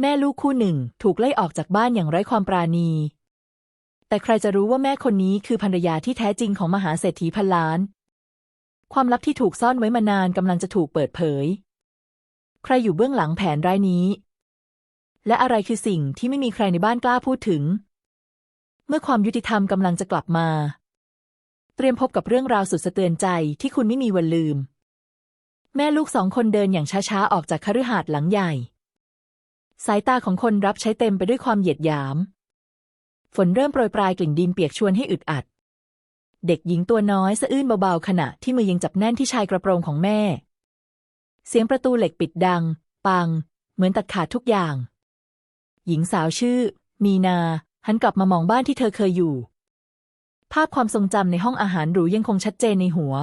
แม่ลูกคู่หนึ่งถูกไล่ออกจากบ้านอย่างไร้ความปราณี แต่ใครจะรู้ว่าแม่คนนี้คือภรรยาที่แท้จริงของมหาเศรษฐีพันล้าน ความลับที่ถูกซ่อนไว้มานานกำลังจะถูกเปิดเผย ใครอยู่เบื้องหลังแผนร้ายนี้ และอะไรคือสิ่งที่ไม่มีใครในบ้านกล้าพูดถึง เมื่อความยุติธรรมกำลังจะกลับมา เตรียมพบกับเรื่องราวสุดสะเตือนใจที่คุณไม่มีวันลืม แม่ลูกสองคนเดินอย่างช้าๆออกจากคฤหาสน์หลังใหญ่ สายตาของคนรับใช้เต็มไปด้วยความเหยียดหยาม ฝนเริ่มโปรยปลายกลิ่นดินเปียกชวนให้อึดอัด เด็กหญิงตัวน้อยสะอื้นเบาๆขณะที่มือยังจับแน่นที่ชายกระโปรงของแม่ เสียงประตูเหล็กปิดดัง ปัง เหมือนตัดขาดทุกอย่าง หญิงสาวชื่อ มีนา หันกลับมามองบ้านที่เธอเคยอยู่ ภาพความทรงจำในห้องอาหารหรูยังคงชัดเจนในหัว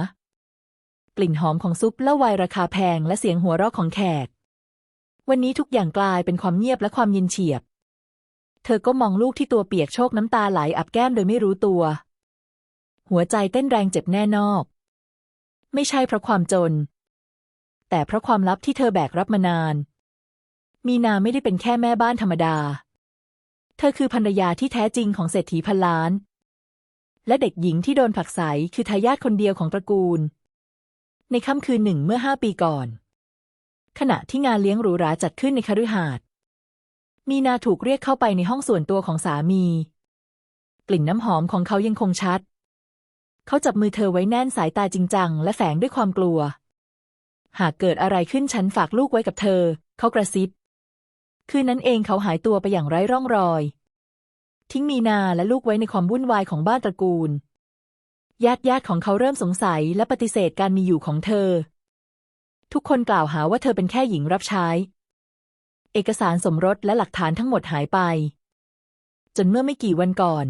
กลิ่นหอมของซุปและไวน์ราคาแพงและเสียงหัวเราะของแขก วันนี้ทุกอย่างกลายเป็นความเงียบและความเย็นเฉียบ เธอก็มองลูกที่ตัวเปียกโชกน้ำตาไหลอับแก้มโดยไม่รู้ตัว หัวใจเต้นแรงเจ็บแน่นอก ไม่ใช่เพราะความจน แต่เพราะความลับที่เธอแบกรับมานาน มีนาไม่ได้เป็นแค่แม่บ้านธรรมดา เธอคือภรรยาที่แท้จริงของเศรษฐีพันล้าน และเด็กหญิงที่โดนผลักไสคือทายาทคนเดียวของตระกูล ในค่ำคืนหนึ่งเมื่อห้าปีก่อน ขณะที่งานเลี้ยงหรูหราจัดขึ้นในคฤหาสน์มีนาถูกเรียกเข้าไปในห้องส่วนตัวของสามี กลิ่นน้ำหอมของเขายังคงชัด เขาจับมือเธอไว้แน่นสายตาจริงจังและแฝงด้วยความกลัว หากเกิดอะไรขึ้นฉันฝากลูกไว้กับเธอ เขากระซิบ คืนนั้นเองเขาหายตัวไปอย่างไร้ร่องรอย ทิ้งมีนาและลูกไว้ในความวุ่นวายของบ้านตระกูลญาติญาติของเขาเริ่มสงสัยและปฏิเสธการมีอยู่ของเธอ ทุกคนกล่าวหาว่าเธอเป็นแค่หญิงรับใช้ เอกสารสมรสและหลักฐานทั้งหมดหายไป จนเมื่อไม่กี่วันก่อน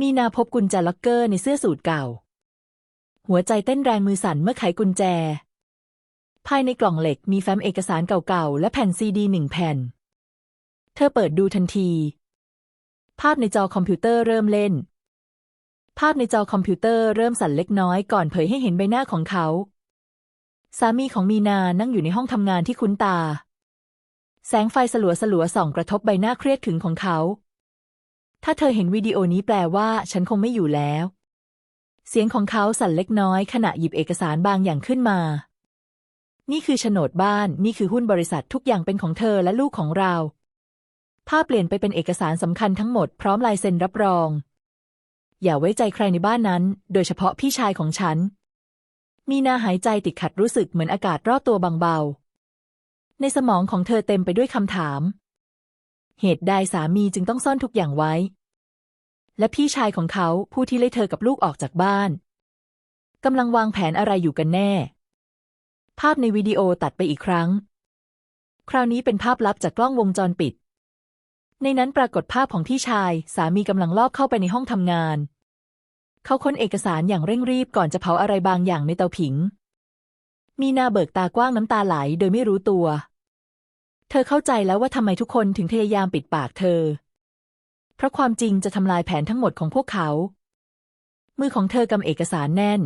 มีนาพบกุญแจล็อกเกอร์ในเสื้อสูทเก่า หัวใจเต้นแรงมือสั่นเมื่อไขกุญแจ ภายในกล่องเหล็กมีแฟ้มเอกสารเก่าๆ และแผ่นซีดีหนึ่งแผ่น เธอเปิดดูทันที ภาพในจอคอมพิวเตอร์เริ่มเล่น ภาพในจอคอมพิวเตอร์เริ่มสั่นเล็กน้อยก่อนเผยให้เห็นใบหน้าของเขา สามีของมีนานั่งอยู่ในห้องทำงานที่คุ้นตา แสงไฟสลัวสลัวส่องกระทบใบหน้าเครียดขึงของเขา ถ้าเธอเห็นวิดีโอนี้แปลว่าฉันคงไม่อยู่แล้ว เสียงของเขาสั่นเล็กน้อยขณะหยิบเอกสารบางอย่างขึ้นมา นี่คือโฉนดบ้าน นี่คือหุ้นบริษัททุกอย่างเป็นของเธอและลูกของเรา ภาพเปลี่ยนไปเป็นเอกสารสำคัญทั้งหมดพร้อมลายเซ็นรับรอง อย่าไว้ใจใครในบ้านนั้น โดยเฉพาะพี่ชายของฉัน มีนาหายใจติดขัดรู้สึกเหมือนอากาศรอบตัวบางเบา ในสมองของเธอเต็มไปด้วยคำถาม เหตุใดสามีจึงต้องซ่อนทุกอย่างไว้ และพี่ชายของเขาผู้ที่ไล่เธอกับลูกออกจากบ้านกำลังวางแผนอะไรอยู่กันแน่ ภาพในวิดีโอตัดไปอีกครั้ง คราวนี้เป็นภาพลับจากกล้องวงจรปิด ในนั้นปรากฏภาพของพี่ชาย สามีกำลังลอบเข้าไปในห้องทำงาน เขาค้นเอกสารอย่างเร่งรีบก่อนจะเผาอะไรบางอย่างในเตาผิง มีนาเบิกตากว้างน้ำตาไหลโดยไม่รู้ตัว เธอเข้าใจแล้วว่าทำไมทุกคนถึงพยายามปิดปากเธอ เพราะความจริงจะทำลายแผนทั้งหมดของพวกเขา มือของเธอกำเอกสารแน่น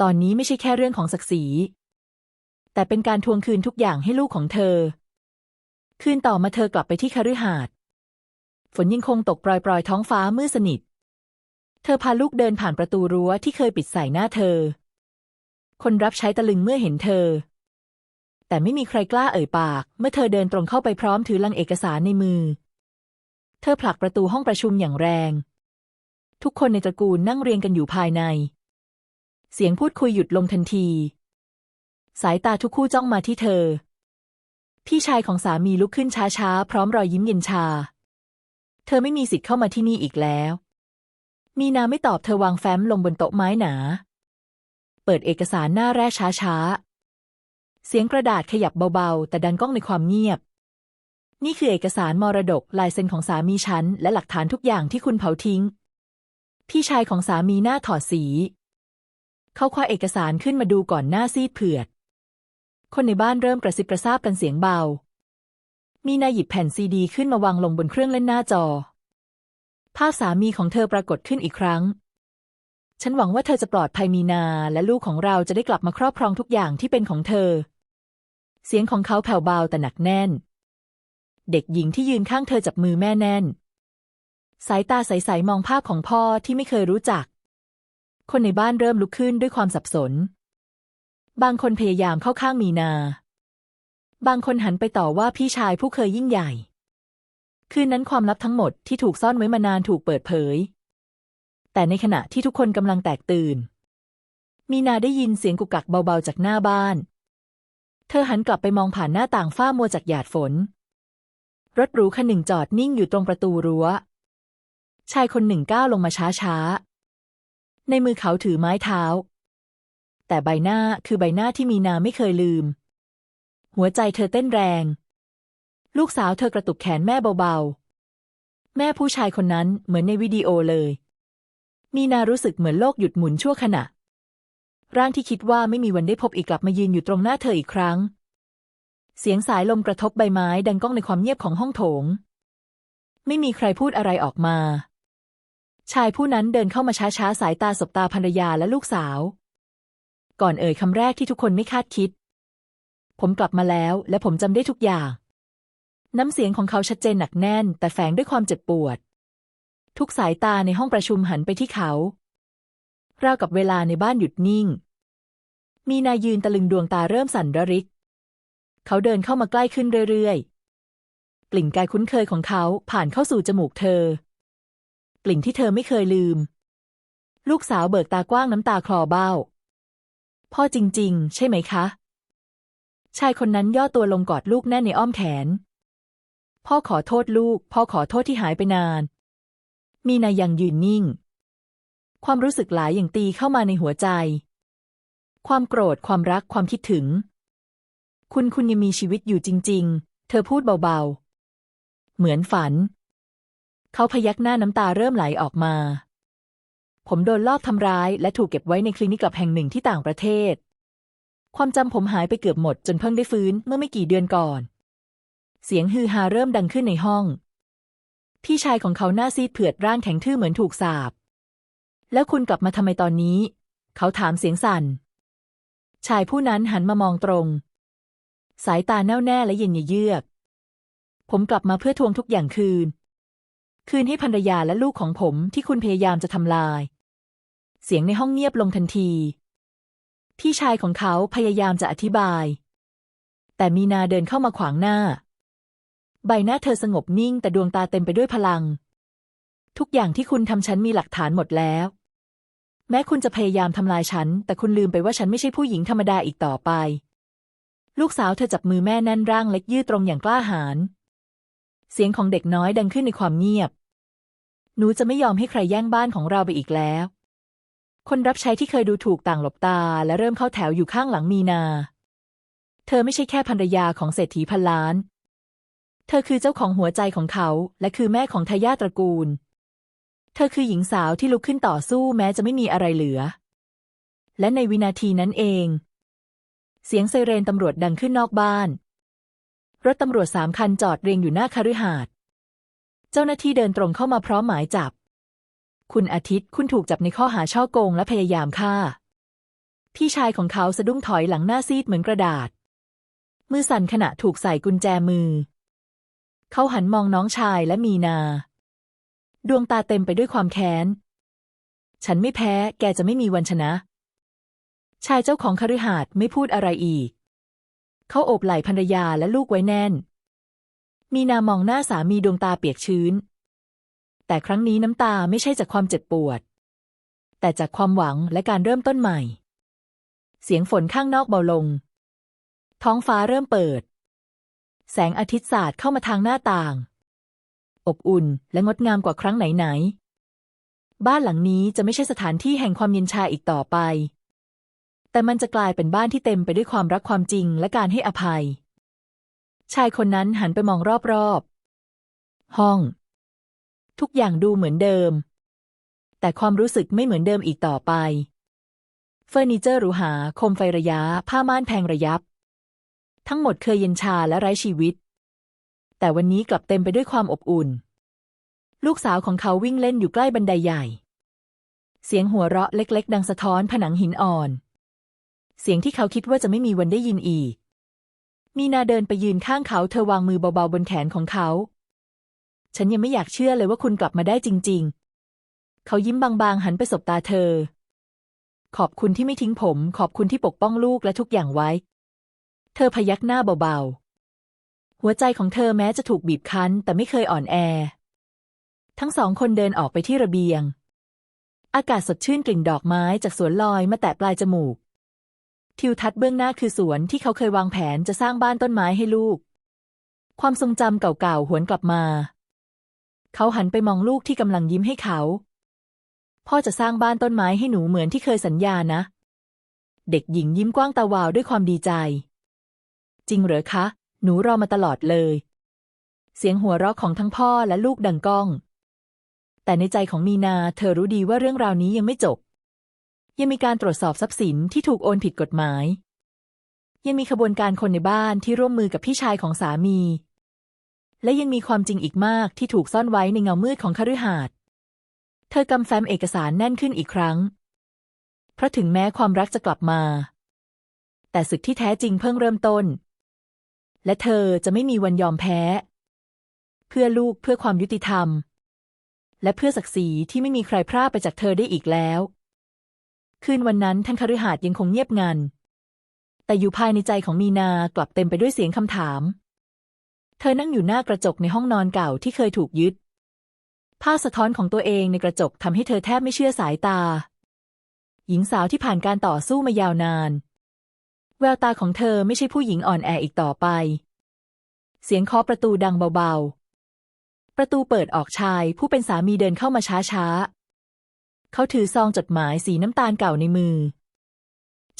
ตอนนี้ไม่ใช่แค่เรื่องของศักดิ์ศรี แต่เป็นการทวงคืนทุกอย่างให้ลูกของเธอ คืนต่อมาเธอกลับไปที่คฤหาสน์ฝนยังคงตกปรอยๆ ท้องฟ้ามืดสนิท เธอพาลูกเดินผ่านประตูรั้วที่เคยปิดใส่หน้าเธอ คนรับใช้ตะลึงเมื่อเห็นเธอ แต่ไม่มีใครกล้าเอ่ยปาก เมื่อเธอเดินตรงเข้าไปพร้อมถือลังเอกสารในมือ เธอผลักประตูห้องประชุมอย่างแรง ทุกคนในตระกูลนั่งเรียงกันอยู่ภายใน เสียงพูดคุยหยุดลงทันที สายตาทุกคู่จ้องมาที่เธอ พี่ชายของสามีลุกขึ้นช้าๆ พร้อมรอยยิ้มเย็นชา เธอไม่มีสิทธิ์เข้ามาที่นี่อีกแล้ว มีนาไม่ตอบเธอวางแฟ้มลงบนโต๊ะไม้หนา เปิดเอกสารหน้าแรกช้าๆ เสียงกระดาษขยับเบาๆ แต่ดันก้องในความเงียบ นี่คือเอกสารมรดกลายเซ็นของสามีฉัน และหลักฐานทุกอย่างที่คุณเผาทิ้ง พี่ชายของสามีหน้าถอดสี เขาคว้าเอกสารขึ้นมาดูก่อนหน้าซีดเผือด คนในบ้านเริ่มกระซิบกระซาบกันเสียงเบา มีนาหยิบแผ่นซีดี ขึ้นมาวางลงบนเครื่องเล่นหน้าจอ ภาพสามีของเธอปรากฏขึ้นอีกครั้ง ฉันหวังว่าเธอจะปลอดภัยมีนา และลูกของเราจะได้กลับมาครอบครองทุกอย่างที่เป็นของเธอ เสียงของเขาแผ่วเบาแต่หนักแน่น เด็กหญิงที่ยืนข้างเธอจับมือแม่แน่น สายตาใสๆมองภาพของพ่อที่ไม่เคยรู้จัก คนในบ้านเริ่มลุกขึ้นด้วยความสับสน บางคนพยายามเข้าข้างมีนา บางคนหันไปต่อว่าพี่ชายผู้เคยยิ่งใหญ่ คืนนั้นความลับทั้งหมดที่ถูกซ่อนไว้มานานถูกเปิดเผย แต่ในขณะที่ทุกคนกำลังแตกตื่น มีนาได้ยินเสียงกุกกักเบาๆจากหน้าบ้าน เธอหันกลับไปมองผ่านหน้าต่างฝ้ามัวจากหยาดฝน รถหรูคันหนึ่งจอดนิ่งอยู่ตรงประตูรั้ว ชายคนหนึ่งก้าวลงมาช้าๆ ในมือเขาถือไม้เท้า แต่ใบหน้าคือใบหน้าที่มีนาไม่เคยลืม หัวใจเธอเต้นแรง ลูกสาวเธอกระตุกแขนแม่เบาๆ แม่ผู้ชายคนนั้นเหมือนในวิดีโอเลย มีนารู้สึกเหมือนโลกหยุดหมุนชั่วขณะ ร่างที่คิดว่าไม่มีวันได้พบอีกกลับมายืนอยู่ตรงหน้าเธออีกครั้ง เสียงสายลมกระทบใบไม้ดังก้องในความเงียบของห้องโถง ไม่มีใครพูดอะไรออกมา ชายผู้นั้นเดินเข้ามาช้าๆสายตาสบตาภรรยาและลูกสาว ก่อนเอ่ยคำแรกที่ทุกคนไม่คาดคิด ผมกลับมาแล้วและผมจำได้ทุกอย่าง น้ำเสียงของเขาชัดเจนหนักแน่น แต่แฝงด้วยความเจ็บปวด ทุกสายตาในห้องประชุมหันไปที่เขา ราวกับเวลาในบ้านหยุดนิ่ง มีนายืนตะลึงดวงตาเริ่มสั่นระริก เขาเดินเข้ามาใกล้ขึ้นเรื่อยๆ กลิ่นกายคุ้นเคยของเขาผ่านเข้าสู่จมูกเธอ กลิ่นที่เธอไม่เคยลืม ลูกสาวเบิกตากว้างน้ำตาคลอเบ้า พ่อจริง ๆ ใช่ไหมคะ ชายคนนั้นย่อตัวลงกอดลูกแน่นในอ้อมแขน พ่อขอโทษลูก พ่อขอโทษที่หายไปนาน มีนายังยืนนิ่ง ความรู้สึกหลายอย่างตีเข้ามาในหัวใจ ความโกรธความรักความคิดถึง คุณคุณยังมีชีวิตอยู่จริง ๆ เธอพูดเบาๆ เหมือนฝัน เขาพยักหน้าน้ำตาเริ่มไหลออกมา ผมโดนลอบทำร้าย และถูกเก็บไว้ในคลินิกกับแห่งหนึ่งที่ต่างประเทศ ความจำผมหายไปเกือบหมดจนเพิ่งได้ฟื้นเมื่อไม่กี่เดือนก่อน เสียงฮือฮาเริ่มดังขึ้นในห้อง พี่ชายของเขาหน้าซีดเผือดร่างแข็งทื่อเหมือนถูกสาบ แล้วคุณกลับมาทำไมตอนนี้ เขาถามเสียงสั่น ชายผู้นั้นหันมามองตรง สายตาแน่วแน่และเย็นเยือก ผมกลับมาเพื่อทวงทุกอย่างคืน คืนให้ภรรยาและลูกของผมที่คุณพยายามจะทำลาย เสียงในห้องเงียบลงทันที พี่ชายของเขาพยายามจะอธิบายแต่มีนาเดินเข้ามาขวางหน้า ใบหน้าเธอสงบนิ่งแต่ดวงตาเต็มไปด้วยพลัง ทุกอย่างที่คุณทำฉันมีหลักฐานหมดแล้ว แม้คุณจะพยายามทำลายฉัน แต่คุณลืมไปว่าฉันไม่ใช่ผู้หญิงธรรมดาอีกต่อไป ลูกสาวเธอจับมือแม่แน่นร่างเล็กยืดตรงอย่างกล้าหาญเสียงของเด็กน้อยดังขึ้นในความเงียบ หนูจะไม่ยอมให้ใครแย่งบ้านของเราไปอีกแล้ว คนรับใช้ที่เคยดูถูกต่างหลบตา และเริ่มเข้าแถวอยู่ข้างหลังมีนา เธอไม่ใช่แค่ภรรยาของเศรษฐีพันล้าน เธอคือเจ้าของหัวใจของเขา และคือแม่ของทายาทตระกูล เธอคือหญิงสาวที่ลุกขึ้นต่อสู้แม้จะไม่มีอะไรเหลือ และในวินาทีนั้นเอง เสียงไซเรนตำรวจดังขึ้นนอกบ้าน รถตำรวจสามคันจอดเรียงอยู่หน้าคฤหาสน์เจ้าหน้าที่เดินตรงเข้ามาพร้อมหมายจับ คุณอาทิตย์คุณถูกจับในข้อหาช่อโกงและพยายามฆ่า พี่ชายของเขาสะดุ้งถอยหลังหน้าซีดเหมือนกระดาษ มือสั่นขณะถูกใส่กุญแจมือ เขาหันมองน้องชายและมีนา ดวงตาเต็มไปด้วยความแค้น ฉันไม่แพ้ แกจะไม่มีวันชนะ ชายเจ้าของคฤหาสน์ไม่พูดอะไรอีก เขาโอบไหล่ภรรยาและลูกไว้แน่น มีนามองหน้าสามีดวงตาเปียกชื้น แต่ครั้งนี้น้ำตาไม่ใช่จากความเจ็บปวด แต่จากความหวังและการเริ่มต้นใหม่ เสียงฝนข้างนอกเบาลง ท้องฟ้าเริ่มเปิด แสงอาทิตย์สาดเข้ามาทางหน้าต่าง อบอุ่นและงดงามกว่าครั้งไหนๆ บ้านหลังนี้จะไม่ใช่สถานที่แห่งความเย็นชาอีกต่อไป แต่มันจะกลายเป็นบ้านที่เต็มไปด้วยความรักความจริงและการให้อภัย ชายคนนั้นหันไปมองรอบๆ ห้อง ทุกอย่างดูเหมือนเดิม แต่ความรู้สึกไม่เหมือนเดิมอีกต่อไป เฟอร์นิเจอร์หรูหรา โคมไฟระยะ ผ้าม่านแพงระยับ ทั้งหมดเคยเย็นชาและไร้ชีวิต แต่วันนี้กลับเต็มไปด้วยความอบอุ่น ลูกสาวของเขาวิ่งเล่นอยู่ใกล้บันไดใหญ่ เสียงหัวเราะเล็ก ๆ ดังสะท้อนผนังหินอ่อน เสียงที่เขาคิดว่าจะไม่มีวันได้ยินอีก มีนาเดินไปยืนข้างเขาเธอวางมือเบาๆบนแขนของเขา ฉันยังไม่อยากเชื่อเลยว่าคุณกลับมาได้จริง ๆ เขายิ้มบางๆหันไปสบตาเธอ ขอบคุณที่ไม่ทิ้งผม ขอบคุณที่ปกป้องลูกและทุกอย่างไว้ เธอพยักหน้าเบาๆ หัวใจของเธอแม้จะถูกบีบคั้นแต่ไม่เคยอ่อนแอ ทั้งสองคนเดินออกไปที่ระเบียง อากาศสดชื่นกลิ่นดอกไม้จากสวนลอยมาแตะปลายจมูก ทิวทัศน์เบื้องหน้าคือสวนที่เขาเคยวางแผนจะสร้างบ้านต้นไม้ให้ลูก ความทรงจำเก่าๆ หวนกลับมา เขาหันไปมองลูกที่กำลังยิ้มให้เขา พ่อจะสร้างบ้านต้นไม้ให้หนูเหมือนที่เคยสัญญานะ เด็กหญิงยิ้มกว้างตาวาวด้วยความดีใจ จริงเหรอคะ หนูรอมาตลอดเลย เสียงหัวเราะของทั้งพ่อและลูกดังก้อง แต่ในใจของมีนาเธอรู้ดีว่าเรื่องราวนี้ยังไม่จบ ยังมีการตรวจสอบทรัพย์สินที่ถูกโอนผิดกฎหมาย ยังมีขบวนการคนในบ้านที่ร่วมมือกับพี่ชายของสามี และยังมีความจริงอีกมากที่ถูกซ่อนไว้ในเงามืดของคฤหาสน์เธอกำแฟ้มเอกสารแน่นขึ้นอีกครั้ง เพราะถึงแม้ความรักจะกลับมา แต่ศึกที่แท้จริงเพิ่งเริ่มต้น และเธอจะไม่มีวันยอมแพ้ เพื่อลูกเพื่อความยุติธรรม และเพื่อศักดิ์ศรีที่ไม่มีใครพรากไปจากเธอได้อีกแล้ว คืนวันนั้นทั้งคฤหาสน์ยังคงเงียบงัน แต่อยู่ภายในใจของมีนากลับเต็มไปด้วยเสียงคำถาม เธอนั่งอยู่หน้ากระจกในห้องนอนเก่าที่เคยถูกยึดภาพสะท้อนของตัวเองในกระจกทำให้เธอแทบไม่เชื่อสายตา หญิงสาวที่ผ่านการต่อสู้มายาวนาน แววตาของเธอไม่ใช่ผู้หญิงอ่อนแออีกต่อไป เสียงเคาะประตูดังเบาๆ ประตูเปิดออกชายผู้เป็นสามีเดินเข้ามาช้าๆ เขาถือซองจดหมายสีน้ำตาลเก่าในมือ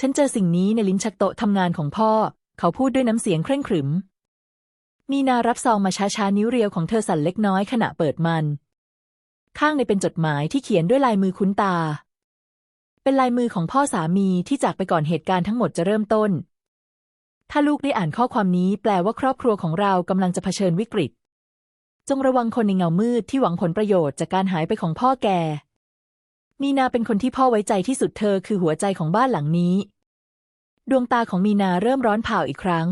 ฉันเจอสิ่งนี้ในลิ้นชักโต๊ะทำงานของพ่อ เขาพูดด้วยน้ำเสียงเคร่งขรึม มีนารับซองมาช้าๆ นิ้วเรียวของเธอสั่นเล็กน้อยขณะเปิดมัน ข้างในเป็นจดหมายที่เขียนด้วยลายมือคุ้นตา เป็นลายมือของพ่อสามีที่จากไปก่อนเหตุการณ์ทั้งหมดจะเริ่มต้น ถ้าลูกได้อ่านข้อความนี้แปลว่าครอบครัวของเรากำลังจะเผชิญวิกฤต จงระวังคนในเงามืดที่หวังผลประโยชน์จากการหายไปของพ่อแก มีนาเป็นคนที่พ่อไว้ใจที่สุดเธอคือหัวใจของบ้านหลังนี้ ดวงตาของมีนาเริ่มร้อนเผาอีกครั้ง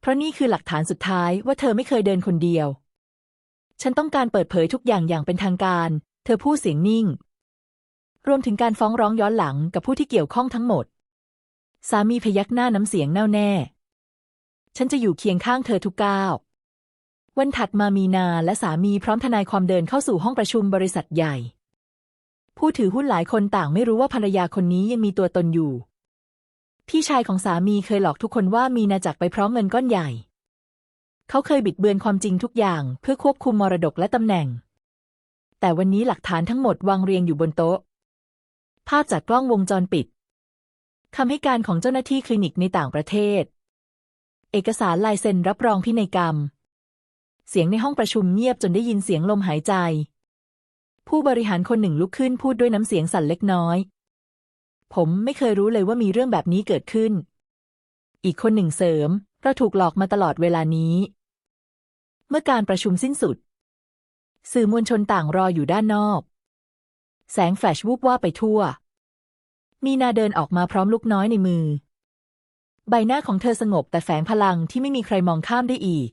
เพราะนี่คือหลักฐานสุดท้ายว่าเธอไม่เคยเดินคนเดียว ฉันต้องการเปิดเผยทุกอย่างอย่างเป็นทางการ เธอพูดเสียงนิ่ง รวมถึงการฟ้องร้องย้อนหลังกับผู้ที่เกี่ยวข้องทั้งหมด สามีพยักหน้าน้ำเสียงแน่วแน่ ฉันจะอยู่เคียงข้างเธอทุกก้าววันถัดมามีนาและสามีพร้อมทนายความเดินเข้าสู่ห้องประชุมบริษัทใหญ่ ผู้ถือหุ้นหลายคนต่างไม่รู้ว่าภรรยาคนนี้ยังมีตัวตนอยู่ พี่ชายของสามีเคยหลอกทุกคนว่ามีนาจากไปพร้อมเงินก้อนใหญ่ เขาเคยบิดเบือนความจริงทุกอย่างเพื่อควบคุมมรดกและตำแหน่ง แต่วันนี้หลักฐานทั้งหมดวางเรียงอยู่บนโต๊ะ ภาพจากกล้องวงจรปิดคำให้การของเจ้าหน้าที่คลินิกในต่างประเทศ เอกสารลายเซ็นรับรองพินัยกรรม เสียงในห้องประชุมเงียบจนได้ยินเสียงลมหายใจ ผู้บริหารคนหนึ่งลุกขึ้นพูดด้วยน้ำเสียงสั่นเล็กน้อย ผมไม่เคยรู้เลยว่ามีเรื่องแบบนี้เกิดขึ้น อีกคนหนึ่งเสริม เราถูกหลอกมาตลอดเวลานี้ เมื่อการประชุมสิ้นสุด สื่อมวลชนต่างรออยู่ด้านนอก แสงแฟลชวูบว่าไปทั่ว มีนาเดินออกมาพร้อมลูกน้อยในมือ ใบหน้าของเธอสงบแต่แฝงพลังที่ไม่มีใครมองข้ามได้อีก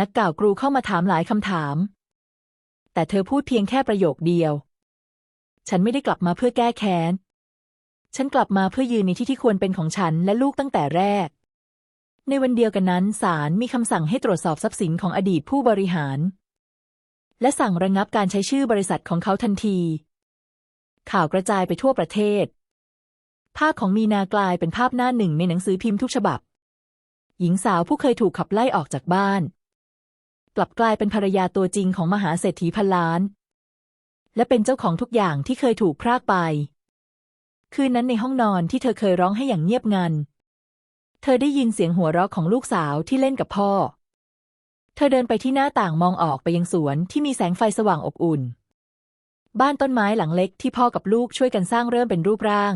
นักกล่าวกรูเข้ามาถามหลายคำถาม แต่เธอพูดเพียงแค่ประโยคเดียว ฉันไม่ได้กลับมาเพื่อแก้แค้น ฉันกลับมาเพื่อยืนในที่ที่ควรเป็นของฉันและลูกตั้งแต่แรก ในวันเดียวกันนั้นศาลมีคำสั่งให้ตรวจสอบทรัพย์สินของอดีตผู้บริหาร และสั่งระงับการใช้ชื่อบริษัทของเขาทันที ข่าวกระจายไปทั่วประเทศ ภาพของมีนากลายเป็นภาพหน้าหนึ่งในหนังสือพิมพ์ทุกฉบับ หญิงสาวผู้เคยถูกขับไล่ออกจากบ้าน กลับกลายเป็นภรรยาตัวจริงของมหาเศรษฐีพันล้าน และเป็นเจ้าของทุกอย่างที่เคยถูกพรากไป คืนนั้นในห้องนอนที่เธอเคยร้องให้อย่างเงียบงัน เธอได้ยินเสียงหัวเราะของลูกสาวที่เล่นกับพ่อ เธอเดินไปที่หน้าต่างมองออกไปยังสวนที่มีแสงไฟสว่างอบอุ่น บ้านต้นไม้หลังเล็กที่พ่อกับลูกช่วยกันสร้างเริ่มเป็นรูปร่าง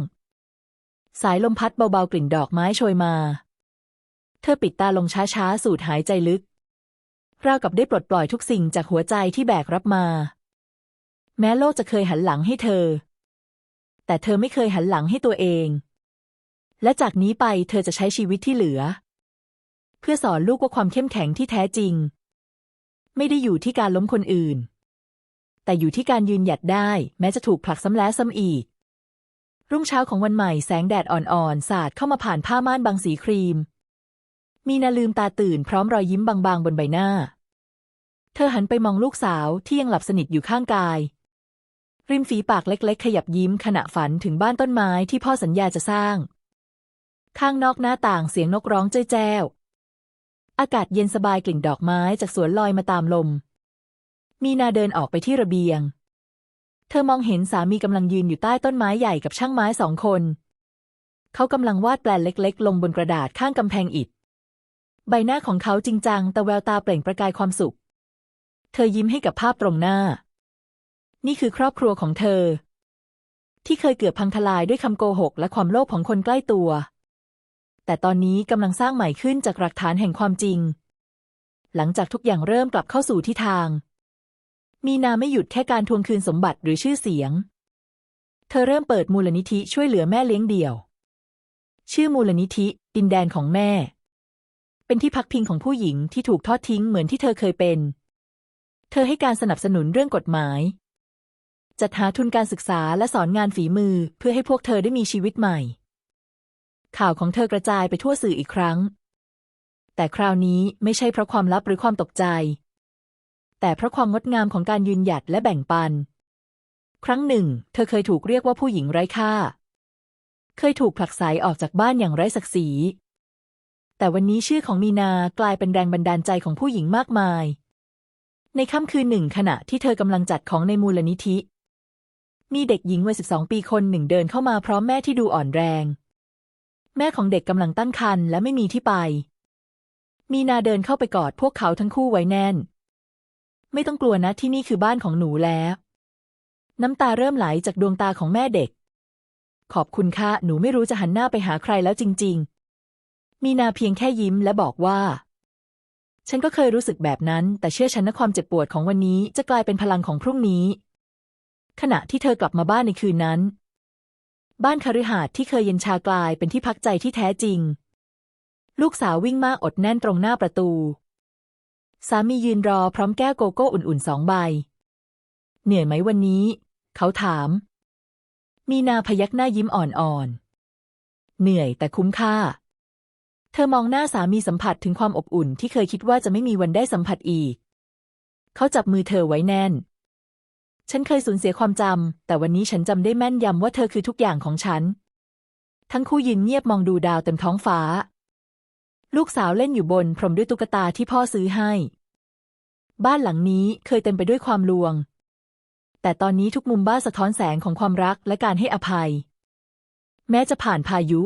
สายลมพัดเบาๆกลิ่นดอกไม้โชยมา เธอปิดตาลงช้าๆ สูดหายใจลึก ราวกับได้ปลดปล่อยทุกสิ่งจากหัวใจที่แบกรับมา แม้โลกจะเคยหันหลังให้เธอ แต่เธอไม่เคยหันหลังให้ตัวเอง และจากนี้ไปเธอจะใช้ชีวิตที่เหลือ พื่อสอนลูกว่าความเข้มแข็งที่แท้จริง ไม่ได้อยู่ที่การล้มคนอื่น แต่อยู่ที่การยืนหยัดได้ แม้จะถูกผลักซ้ำแล้วซ้ำอีก รุ่งเช้าของวันใหม่แสงแดดอ่อนๆ สาดเข้ามาผ่านผ้าม่านบางสีครีม มีนาลืมตาตื่นพร้อมรอยยิ้มบางๆ บนใบหน้า เธอหันไปมองลูกสาวที่ยังหลับสนิทอยู่ข้างกาย ริมฝีปากเล็ก ๆ ขยับยิ้มขณะฝันถึงบ้านต้นไม้ที่พ่อสัญญาจะสร้าง ข้างนอกหน้าต่างเสียงนกร้องเจ้ยแจ้ว อากาศเย็นสบายกลิ่นดอกไม้จากสวนลอยมาตามลม มีนาเดินออกไปที่ระเบียง เธอมองเห็นสามีกำลังยืนอยู่ใต้ต้นไม้ใหญ่กับช่างไม้สองคน เขากำลังวาดแปลนเล็กๆ ลงบนกระดาษข้างกำแพงอิฐ ใบหน้าของเขาจริงจังแต่แววตาเปล่งประกายความสุข เธอยิ้มให้กับภาพตรงหน้า นี่คือครอบครัวของเธอ ที่เคยเกือบพังทลายด้วยคำโกหกและความโลภของคนใกล้ตัว แต่ตอนนี้กำลังสร้างใหม่ขึ้นจากหลักฐานแห่งความจริง หลังจากทุกอย่างเริ่มกลับเข้าสู่ที่ทาง มีนาไม่หยุดแค่การทวงคืนสมบัติหรือชื่อเสียง เธอเริ่มเปิดมูลนิธิช่วยเหลือแม่เลี้ยงเดี่ยว ชื่อมูลนิธิ ดินแดนของแม่ เป็นที่พักพิงของผู้หญิงที่ถูกทอดทิ้งเหมือนที่เธอเคยเป็น เธอให้การสนับสนุนเรื่องกฎหมาย จัดหาทุนการศึกษาและสอนงานฝีมือเพื่อให้พวกเธอได้มีชีวิตใหม่ ข่าวของเธอกระจายไปทั่วสื่ออีกครั้ง แต่คราวนี้ไม่ใช่เพราะความลับหรือความตกใจ แต่เพราะความงดงามของการยืนหยัดและแบ่งปัน ครั้งหนึ่ง เธอเคยถูกเรียกว่าผู้หญิงไร้ค่า เคยถูกผลักไสออกจากบ้านอย่างไร้ศักดิ์ศรี แต่วันนี้ชื่อของมีนากลายเป็นแรงบันดาลใจของผู้หญิงมากมาย ในค่ำคืนหนึ่งขณะที่เธอกำลังจัดของในมูลนิธิมีเด็กหญิงวัย 12 ปีคนหนึ่งเดินเข้ามาพร้อมแม่ที่ดูอ่อนแรง แม่ของเด็กกำลังตั้งครรภ์และไม่มีที่ไป มีนาเดินเข้าไปกอดพวกเขาทั้งคู่ไว้แน่น ไม่ต้องกลัวนะที่นี่คือบ้านของหนูแล้ว น้ำตาเริ่มไหลจากดวงตาของแม่เด็ก ขอบคุณค่ะ หนูไม่รู้จะหันหน้าไปหาใครแล้วจริง ๆ มีนาเพียงแค่ยิ้มและบอกว่า ฉันก็เคยรู้สึกแบบนั้น แต่เชื่อฉันนะความเจ็บปวดของวันนี้จะกลายเป็นพลังของพรุ่งนี้ ขณะที่เธอกลับมาบ้านในคืนนั้น บ้านคฤหาสน์ที่เคยเย็นชากลายเป็นที่พักใจที่แท้จริง ลูกสาววิ่งมาอดแน่นตรงหน้าประตู สามียืนรอพร้อมแก้วโกโก้อุ่นๆสองใบ เหนื่อยไหมวันนี้ เขาถาม มีนาพยักหน้ายิ้มอ่อนๆ เหนื่อยแต่คุ้มค่า เธอมองหน้าสามีสัมผัสถึงความอบอุ่นที่เคยคิดว่าจะไม่มีวันได้สัมผัสอีก เขาจับมือเธอไว้แน่น ฉันเคยสูญเสียความจำ แต่วันนี้ฉันจำได้แม่นยำว่าเธอคือทุกอย่างของฉัน ทั้งคู่ยืนเงียบมองดูดาวเต็มท้องฟ้า ลูกสาวเล่นอยู่บนพรมด้วยตุ๊กตาที่พ่อซื้อให้ บ้านหลังนี้เคยเต็มไปด้วยความลวง แต่ตอนนี้ทุกมุมบ้านสะท้อนแสงของความรักและการให้อภัย แม้จะผ่านพายุ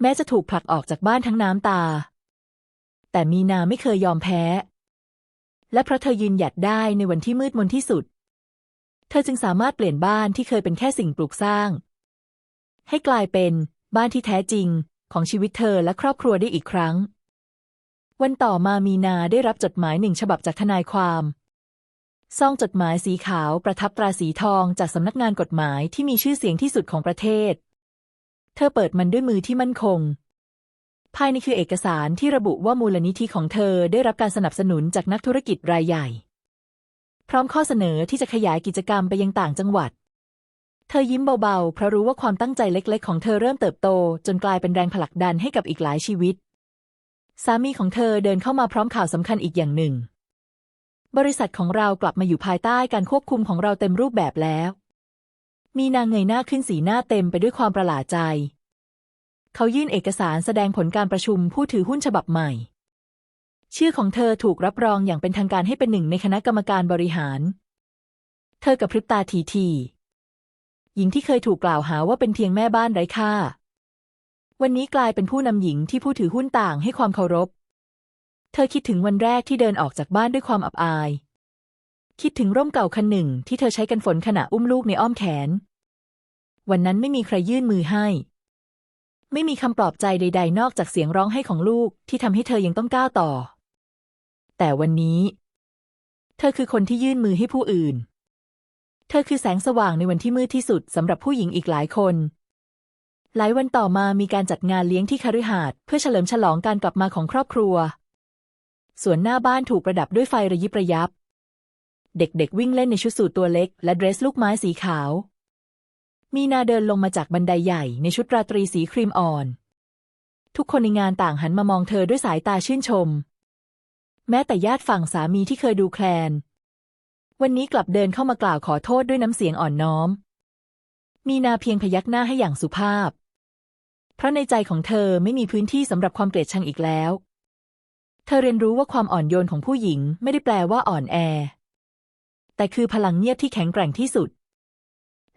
แม้จะถูกผลักออกจากบ้านทั้งน้ำตา แต่มีนาไม่เคยยอมแพ้ และเพราะเธอยืนหยัดได้ในวันที่มืดมนที่สุด เธอจึงสามารถเปลี่ยนบ้านที่เคยเป็นแค่สิ่งปลูกสร้าง ให้กลายเป็นบ้านที่แท้จริงของชีวิตเธอและครอบครัวได้อีกครั้ง วันต่อมามีนาได้รับจดหมายหนึ่งฉบับจากทนายความซองจดหมายสีขาวประทับตราสีทองจากสำนักงานกฎหมายที่มีชื่อเสียงที่สุดของประเทศ เธอเปิดมันด้วยมือที่มั่นคง ภายในคือเอกสารที่ระบุว่ามูลนิธิของเธอได้รับการสนับสนุนจากนักธุรกิจรายใหญ่ พร้อมข้อเสนอที่จะขยายกิจกรรมไปยังต่างจังหวัด เธอยิ้มเบาๆ เพราะรู้ว่าความตั้งใจเล็กๆ ของเธอเริ่มเติบโต จนกลายเป็นแรงผลักดันให้กับอีกหลายชีวิต สามีของเธอเดินเข้ามาพร้อมข่าวสำคัญอีกอย่างหนึ่ง บริษัทของเรากลับมาอยู่ภายใต้การควบคุมของเราเต็มรูปแบบแล้ว มีนางเงยหน้าขึ้นสีหน้าเต็มไปด้วยความประหลาดใจ เขายื่นเอกสารแสดงผลการประชุมผู้ถือหุ้นฉบับใหม่ ชื่อของเธอถูกรับรองอย่างเป็นทางการให้เป็นหนึ่งในคณะกรรมการบริหาร เธอกระพริบตาทีที หญิงที่เคยถูกกล่าวหาว่าเป็นเพียงแม่บ้านไร้ค่า วันนี้กลายเป็นผู้นำหญิงที่ผู้ถือหุ้นต่างให้ความเคารพ เธอคิดถึงวันแรกที่เดินออกจากบ้านด้วยความอับอาย คิดถึงร่มเก่าคันหนึ่งที่เธอใช้กันฝนขณะอุ้มลูกในอ้อมแขน วันนั้นไม่มีใครยื่นมือให้ไม่มีคำปลอบใจใด ๆ นอกจากเสียงร้องไห้ของลูกที่ทำให้เธอยังต้องก้าวต่อ แต่วันนี้ เธอคือคนที่ยื่นมือให้ผู้อื่น เธอคือแสงสว่างในวันที่มืดที่สุดสำหรับผู้หญิงอีกหลายคน หลายวันต่อมามีการจัดงานเลี้ยงที่คฤหาสน์เพื่อเฉลิมฉลองการกลับมาของครอบครัวสวนหน้าบ้านถูกประดับด้วยไฟระยิบระยับ เด็กๆวิ่งเล่นในชุดสูทตัวเล็ก และเดรสลูกไม้สีขาวมีนาเดินลงมาจากบันไดใหญ่ในชุดราตรีสีครีมอ่อน ทุกคนในงานต่างหันมามองเธอด้วยสายตาชื่นชม แม้แต่ญาติฝั่งสามีที่เคยดูแคลน วันนี้กลับเดินเข้ามากล่าวขอโทษด้วยน้ำเสียงอ่อนน้อม มีนาเพียงพยักหน้าให้อย่างสุภาพ เพราะในใจของเธอไม่มีพื้นที่สำหรับความเกลียดชังอีกแล้ว เธอเรียนรู้ว่าความอ่อนโยนของผู้หญิงไม่ได้แปลว่าอ่อนแอ แต่คือพลังเงียบที่แข็งแกร่งที่สุด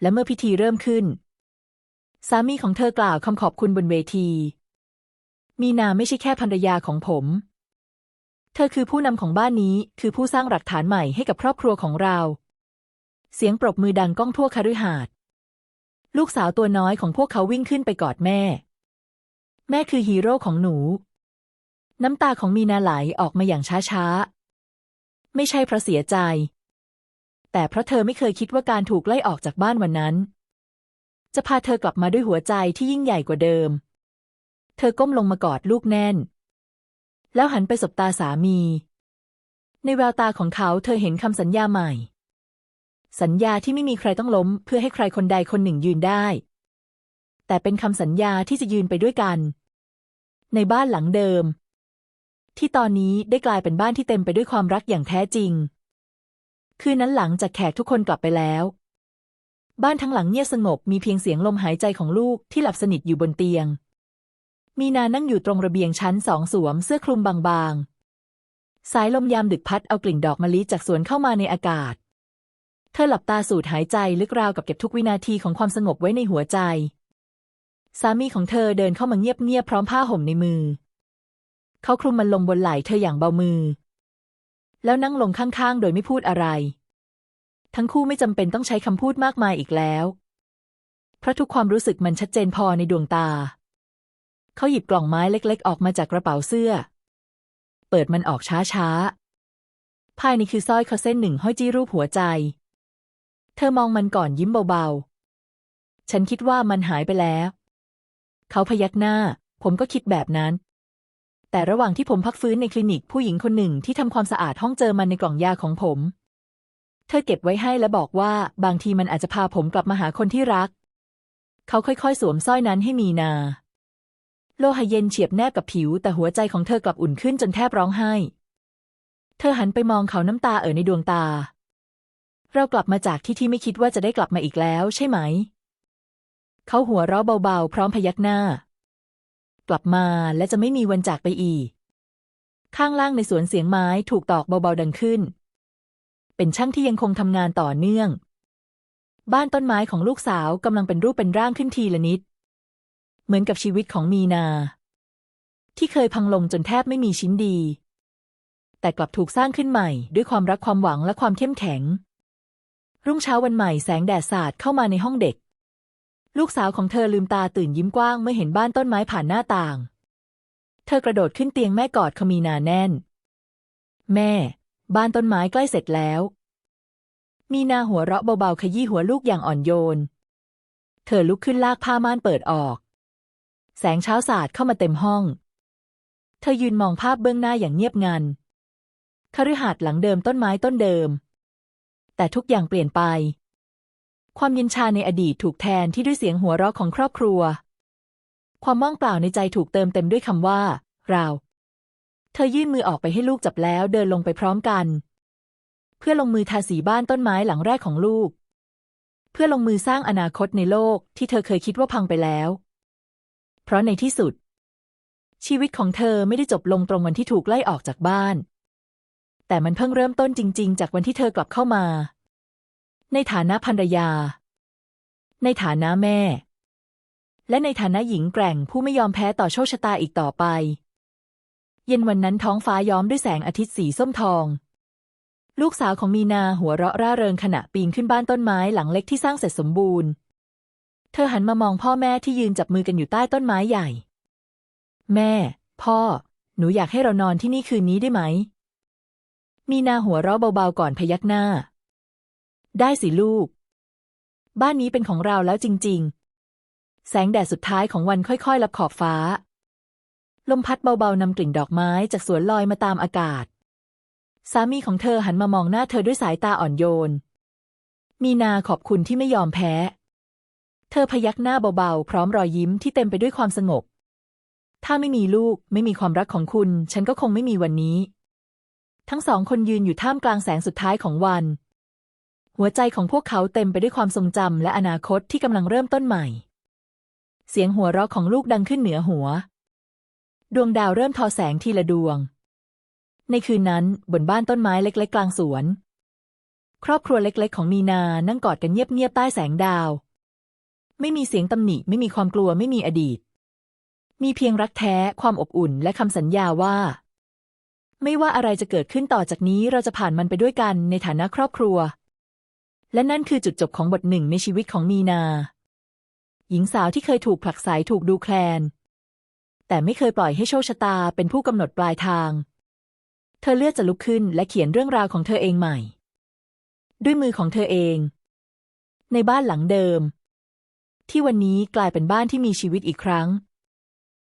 และเมื่อพิธีเริ่มขึ้น สามีของเธอกล่าวคำขอบคุณบนเวที มีนาไม่ใช่แค่ภรรยาของผม เธอคือผู้นำของบ้านนี้ คือผู้สร้างหลักฐานใหม่ให้กับครอบครัวของเรา เสียงปรบมือดังก้องทั่วคฤหาสน์ลูกสาวตัวน้อยของพวกเขาวิ่งขึ้นไปกอดแม่ แม่คือฮีโร่ของหนู น้ำตาของมีนาไหลออกมาอย่างช้าๆ ไม่ใช่เพราะเสียใจ แต่เพราะเธอไม่เคยคิดว่าการถูกไล่ออกจากบ้านวันนั้น จะพาเธอกลับมาด้วยหัวใจที่ยิ่งใหญ่กว่าเดิม เธอก้มลงมากอดลูกแน่น แล้วหันไปสบตาสามี ในแววตาของเขาเธอเห็นคำสัญญาใหม่ สัญญาที่ไม่มีใครต้องล้ม เพื่อให้ใครคนใดคนหนึ่งยืนได้ แต่เป็นคำสัญญาที่จะยืนไปด้วยกัน ในบ้านหลังเดิม ที่ตอนนี้ได้กลายเป็นบ้านที่เต็มไปด้วยความรักอย่างแท้จริง คืนนั้นหลังจากแขกทุกคนกลับไปแล้วบ้านทั้งหลังเงียบสงบมีเพียงเสียงลมหายใจของลูกที่หลับสนิทอยู่บนเตียง มีนานั่งอยู่ตรงระเบียงชั้นสองสวมเสื้อคลุมบางๆ สายลมยามดึกพัดเอากลิ่นดอกมะลิจากสวนเข้ามาในอากาศ เธอหลับตาสูดหายใจลึกราวกับเก็บทุกวินาทีของความสงบไว้ในหัวใจ สามีของเธอเดินเข้ามาเงียบๆพร้อมผ้าห่มในมือ เขาคลุมมันลงบนไหล่เธออย่างเบามือ แล้วนั่งลงข้างๆ โดยไม่พูดอะไร ทั้งคู่ไม่จำเป็นต้องใช้คำพูดมากมายอีกแล้ว เพราะทุกความรู้สึกมันชัดเจนพอในดวงตา เขาหยิบกล่องไม้เล็ก ๆ ออกมาจากกระเป๋าเสื้อ เปิดมันออกช้าๆ ภายในคือสร้อยคอเส้นหนึ่งห้อยจี้รูปหัวใจ เธอมองมันก่อนยิ้มเบาๆ ฉันคิดว่ามันหายไปแล้ว เขาพยักหน้า ผมก็คิดแบบนั้น แต่ระหว่างที่ผมพักฟื้นในคลินิกผู้หญิงคนหนึ่งที่ทำความสะอาดห้องเจอมันในกล่องยาของผม เธอเก็บไว้ให้และบอกว่าบางทีมันอาจจะพาผมกลับมาหาคนที่รัก เขาค่อยๆ สวมสร้อยนั้นให้มีนา โลหะเย็นเฉียบแนบกับผิว แต่หัวใจของเธอกลับอุ่นขึ้นจนแทบร้องไห้ เธอหันไปมองเขาน้ำตาเอ่อในดวงตา เรากลับมาจากที่ที่ไม่คิดว่าจะได้กลับมาอีกแล้ว ใช่ไหม เขาหัวเราะเบาๆ พร้อมพยักหน้า กลับมาและจะไม่มีวันจากไปอีก ข้างล่างในสวนเสียงไม้ถูกตอกเบาๆดังขึ้น เป็นช่างที่ยังคงทำงานต่อเนื่อง บ้านต้นไม้ของลูกสาวกำลังเป็นรูปเป็นร่างขึ้นทีละนิด เหมือนกับชีวิตของมีนา ที่เคยพังลงจนแทบไม่มีชิ้นดี แต่กลับถูกสร้างขึ้นใหม่ ด้วยความรักความหวังและความเข้มแข็ง รุ่งเช้าวันใหม่แสงแดดสาดเข้ามาในห้องเด็ก ลูกสาวของเธอลืมตาตื่นยิ้มกว้างเมื่อเห็นบ้านต้นไม้ผ่านหน้าต่าง เธอกระโดดขึ้นเตียงแม่กอดขามีนาแน่น แม่ บ้านต้นไม้ใกล้เสร็จแล้ว มีนาหัวเราะเบาๆขยี้หัวลูกอย่างอ่อนโยน เธอลุกขึ้นลากผ้าม่านเปิดออก แสงเช้าสาดเข้ามาเต็มห้อง เธอยืนมองภาพเบื้องหน้าอย่างเงียบงันคฤหาสน์หลังเดิมต้นไม้ต้นเดิม แต่ทุกอย่างเปลี่ยนไป ความย็นชาในอดีตถูกแทนที่ด้วยเสียงหัวเราะของครอบครัว ความว่างเปล่าในใจถูกเติมเต็มด้วยคำว่า เรา เธอยื่นมือออกไปให้ลูกจับแล้วเดินลงไปพร้อมกัน เพื่อลงมือทาสีบ้านต้นไม้หลังแรกของลูก เพื่อลงมือสร้างอนาคตในโลกที่เธอเคยคิดว่าพังไปแล้ว เพราะในที่สุด ชีวิตของเธอไม่ได้จบลงตรงวันที่ถูกไล่ออกจากบ้าน แต่มันเพิ่งเริ่มต้นจริง ๆ จากวันที่เธอกลับเข้ามา ในฐานะภรรยา ในฐานะแม่ และในฐานะหญิงแกร่งผู้ไม่ยอมแพ้ต่อโชคชะตาอีกต่อไป เย็นวันนั้นท้องฟ้าย้อมด้วยแสงอาทิตย์สีส้มทองลูกสาวของมีนาหัวเราะร่าเริงขณะปีนขึ้นบ้านต้นไม้หลังเล็กที่สร้างเสร็จสมบูรณ์ เธอหันมามองพ่อแม่ที่ยืนจับมือกันอยู่ใต้ต้นไม้ใหญ่ แม่ พ่อ หนูอยากให้เรานอนที่นี่คืนนี้ได้ไหม มีนาหัวเราะเบาๆก่อนพยักหน้า ได้สิลูก บ้านนี้เป็นของเราแล้วจริง ๆ แสงแดดสุดท้ายของวันค่อยๆลับขอบฟ้า ลมพัดเบาๆนำกลิ่นดอกไม้จากสวนลอยมาตามอากาศ สามีของเธอหันมามองหน้าเธอด้วยสายตาอ่อนโยน มีนาขอบคุณที่ไม่ยอมแพ้ เธอพยักหน้าเบาๆ พร้อมรอยยิ้มที่เต็มไปด้วยความสงบ ถ้าไม่มีลูกไม่มีความรักของคุณ ฉันก็คงไม่มีวันนี้ ทั้งสองคนยืนอยู่ท่ามกลางแสงสุดท้ายของวัน หัวใจของพวกเขาเต็มไปด้วยความทรงจำและอนาคตที่กำลังเริ่มต้นใหม่ เสียงหัวเราะของลูกดังขึ้นเหนือหัว ดวงดาวเริ่มทอแสงทีละดวง ในคืนนั้นบนบ้านต้นไม้เล็ก ๆ กลางสวน ครอบครัวเล็ก ๆ ของมีนานั่งกอดกันเงียบๆใต้แสงดาว ไม่มีเสียงตำหนิ ไม่มีความกลัวไม่มีอดีต มีเพียงรักแท้ความอบอุ่นและคำสัญญาว่า ไม่ว่าอะไรจะเกิดขึ้นต่อจากนี้เราจะผ่านมันไปด้วยกันในฐานะครอบครัว และนั่นคือจุดจบของบทหนึ่งในชีวิตของมีนา หญิงสาวที่เคยถูกผลักไสถูกดูแคลน แต่ไม่เคยปล่อยให้โชคชะตาเป็นผู้กำหนดปลายทาง เธอเลือกจะลุกขึ้นและเขียนเรื่องราวของเธอเองใหม่ ด้วยมือของเธอเอง ในบ้านหลังเดิม ที่วันนี้กลายเป็นบ้านที่มีชีวิตอีกครั้ง